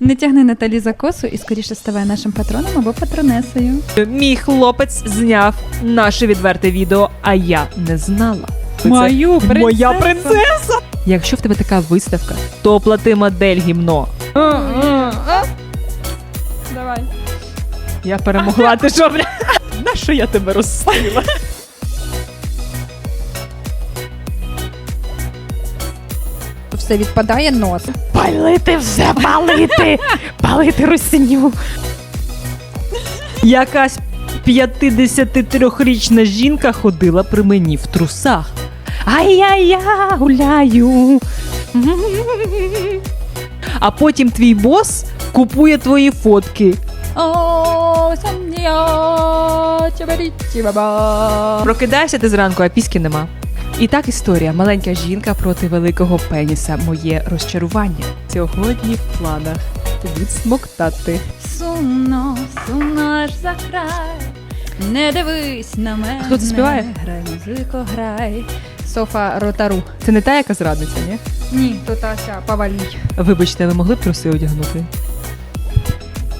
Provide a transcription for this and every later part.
Не тягни Наталі за косу і скоріше ставай нашим патроном або патронесою. Мій хлопець зняв наше відверте відео, а я не знала. Це Мою Моя принцеса! Якщо в тебе така виставка, то оплати модель гімно. Давай. Я перемогла, ти що, бля? На що я тебе розсила? Все відпадає нос. Палити все, палити! Палити русню. Якась 53-річна жінка ходила при мені в трусах. А я-я гуляю. А потім твій бос купує твої фотки. Чабарічі ти зранку, а піски нема. І так історія. Маленька жінка проти великого пеніса. Моє розчарування. Сьогодні в планах відсмоктати. Сумно, сумно аж за край. Не дивись на мене. Хто це співає? Грай музику, грай. Софа Ротару. Це не та, яка зрадниця, ні? Ні, то Тася Павалій. Вибачте, ви могли б труси одягнути?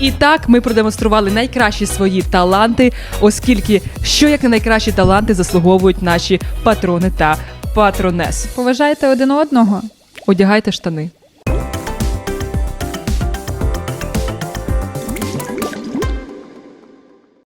І так ми продемонстрували найкращі свої таланти, оскільки що як не найкращі таланти заслуговують наші патрони та патронес. Поважайте один одного. Одягайте штани.